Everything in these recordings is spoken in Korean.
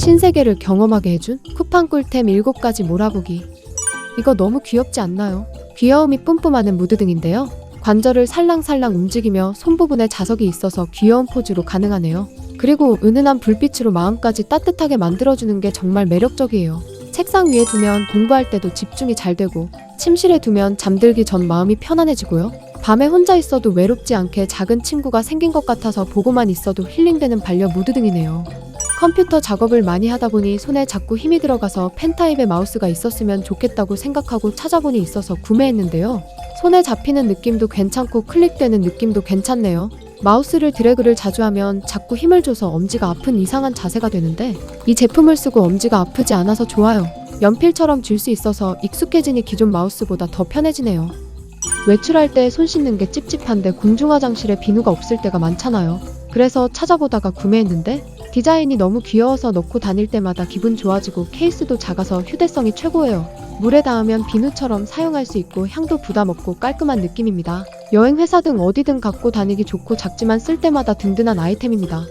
신세계를 경험하게 해준 쿠팡 꿀템 7가지 몰아보기. 이거 너무 귀엽지 않나요? 귀여움이 뿜뿜하는 무드등인데요. 관절을 살랑살랑 움직이며 손 부분에 자석이 있어서 귀여운 포즈로 가능하네요. 그리고 은은한 불빛으로 마음까지 따뜻하게 만들어주는 게 정말 매력적이에요. 책상 위에 두면 공부할 때도 집중이 잘 되고, 침실에 두면 잠들기 전 마음이 편안해지고요. 밤에 혼자 있어도 외롭지 않게 작은 친구가 생긴 것 같아서 보고만 있어도 힐링되는 반려 무드등이네요. 컴퓨터 작업을 많이 하다 보니 손에 자꾸 힘이 들어가서 펜 타입의 마우스가 있었으면 좋겠다고 생각하고 찾아보니 있어서 구매했는데요. 손에 잡히는 느낌도 괜찮고 클릭되는 느낌도 괜찮네요. 마우스를 드래그를 자주 하면 자꾸 힘을 줘서 엄지가 아픈 이상한 자세가 되는데 이 제품을 쓰고 엄지가 아프지 않아서 좋아요. 연필처럼 쥘수 있어서 익숙해지니 기존 마우스보다 더 편해지네요. 외출할 때 손 씻는 게 찝찝한데 공중화장실에 비누가 없을 때가 많잖아요. 그래서 찾아보다가 구매했는데 디자인이 너무 귀여워서 넣고 다닐 때마다 기분 좋아지고 케이스도 작아서 휴대성이 최고예요. 물에 닿으면 비누처럼 사용할 수 있고 향도 부담 없고 깔끔한 느낌입니다. 여행 회사 등 어디든 갖고 다니기 좋고 작지만 쓸 때마다 든든한 아이템입니다.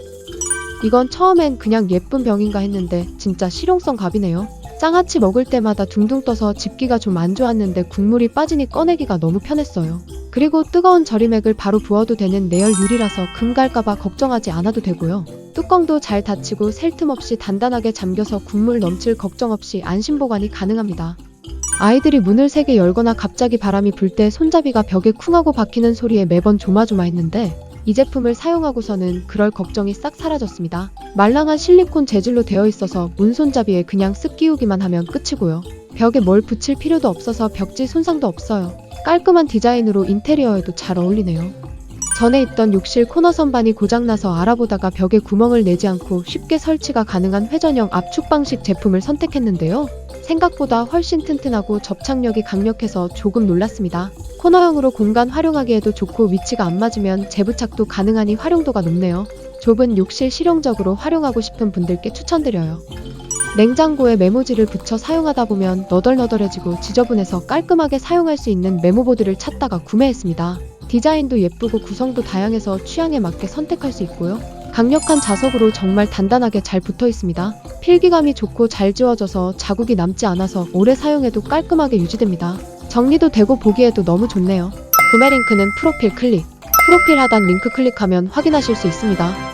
이건 처음엔 그냥 예쁜 병인가 했는데 진짜 실용성 갑이네요. 장아찌 먹을 때마다 둥둥 떠서 집기가 좀 안 좋았는데 국물이 빠지니 꺼내기가 너무 편했어요. 그리고 뜨거운 절임액을 바로 부어도 되는 내열 유리라서 금 갈까봐 걱정하지 않아도 되고요. 뚜껑도 잘 닫히고 셀 틈 없이 단단하게 잠겨서 국물 넘칠 걱정 없이 안심 보관이 가능합니다. 아이들이 문을 세게 열거나 갑자기 바람이 불 때 손잡이가 벽에 쿵하고 박히는 소리에 매번 조마조마했는데 이 제품을 사용하고서는 그럴 걱정이 싹 사라졌습니다. 말랑한 실리콘 재질로 되어 있어서 문 손잡이에 그냥 쓱 끼우기만 하면 끝이고요. 벽에 뭘 붙일 필요도 없어서 벽지 손상도 없어요. 깔끔한 디자인으로 인테리어에도 잘 어울리네요. 전에 있던 욕실 코너 선반이 고장나서 알아보다가 벽에 구멍을 내지 않고 쉽게 설치가 가능한 회전형 압축 방식 제품을 선택했는데요. 생각보다 훨씬 튼튼하고 접착력이 강력해서 조금 놀랐습니다. 코너형으로 공간 활용하기에도 좋고 위치가 안 맞으면 재부착도 가능하니 활용도가 높네요. 좁은 욕실 실용적으로 활용하고 싶은 분들께 추천드려요. 냉장고에 메모지를 붙여 사용하다 보면 너덜너덜해지고 지저분해서 깔끔하게 사용할 수 있는 메모보드를 찾다가 구매했습니다. 디자인도 예쁘고 구성도 다양해서 취향에 맞게 선택할 수 있고요. 강력한 자석으로 정말 단단하게 잘 붙어 있습니다. 필기감이 좋고 잘 지워져서 자국이 남지 않아서 오래 사용해도 깔끔하게 유지됩니다. 정리도 되고 보기에도 너무 좋네요. 구매 링크는 프로필 클릭. 프로필 하단 링크 클릭하면 확인하실 수 있습니다.